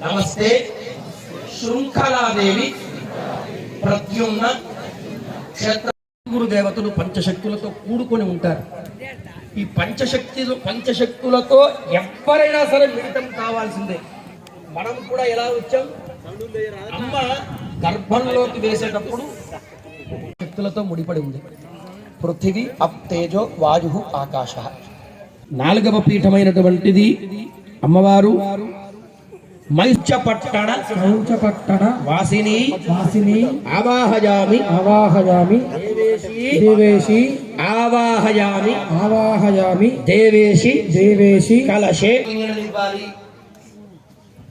నమస్తే. శృంఖలాదేవి ప్రద్యుమ్న క్షేత్ర గురుదేవతలు పంచశక్తులతో కూడుకొని ఉంటారు. ఈ పంచశక్తి పంచశక్తులతో ఎవరైనా సరే మిళితం కావాల్సిందే. మనం కూడా ఎలా వచ్చాం? అమ్మ గర్భంలోకి వేసేటప్పుడు శక్తులతో ముడిపడి ఉంది. పృథివీ అప్ తేజో వాయు ఆకాశ. నాలుగవ పీఠమైనటువంటిది అమ్మవారు. మైచపట్టణ పట్టణ వాసిని. వాసిని. ఆవాహయామి ఆవాహయామి దేవేశి. ఆవాహయామి ఆవాహయామి దేవేశి. దేవేశి. కలశే. ఇవ్వాలి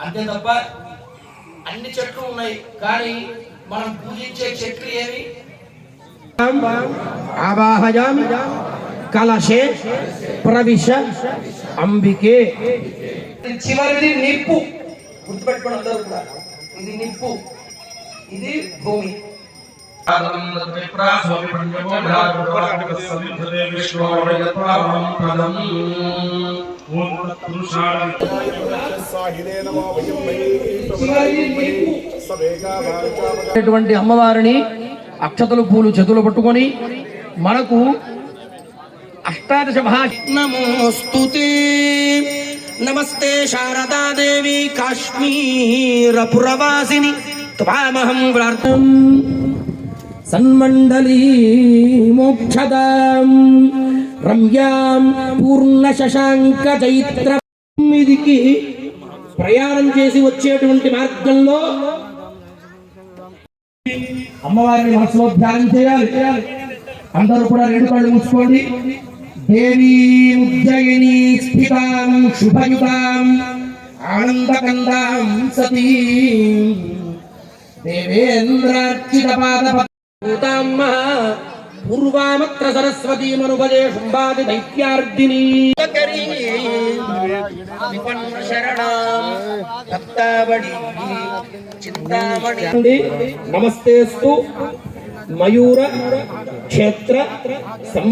అంతే తప్ప అన్ని చెట్లు ఉన్నాయి. కానీ మనం పూజించే చెట్లు ఏవి? ఆవాహయామి కలశే. ప్రవిశ. అంబికే. చివరిది నిప్పు గుర్తుపెట్టుకోండి అందరూ కూడా ఇది నిప్పు. ఇది భూమి. అనేటువంటి అమ్మవారిని అక్షతలు పూలు చేతులు పట్టుకొని మనకు అష్టాదశ భాష నమోస్తుతే నమస్తే శారదాదేవి కాశ్మీర పురవాసిని త్వామహం ప్రార్థం సన్మండలీ మోక్షదాం. రమ్యాం పూర్ణ శశాంక చైత్ర మీదికి ప్రయాణం చేసి వచ్చేటువంటి మార్గంలో అమ్మవారిని మనసులో ధ్యానం చేయాలి. అందరూ కూడా రెండు కళ్ళు మూసుకోండి. దేవీ ఉజ్జయిని స్థితాం శుభయుతాం ఆనందకందాం సతీ. దేవేంద్రార్చిత పాదపూతామ్మ పూర్వామత్ర సరస్వతీ మనుభజే శుంభాది దైత్యార్దిని నమస్తేస్తు మయూర క్షేత్ర సం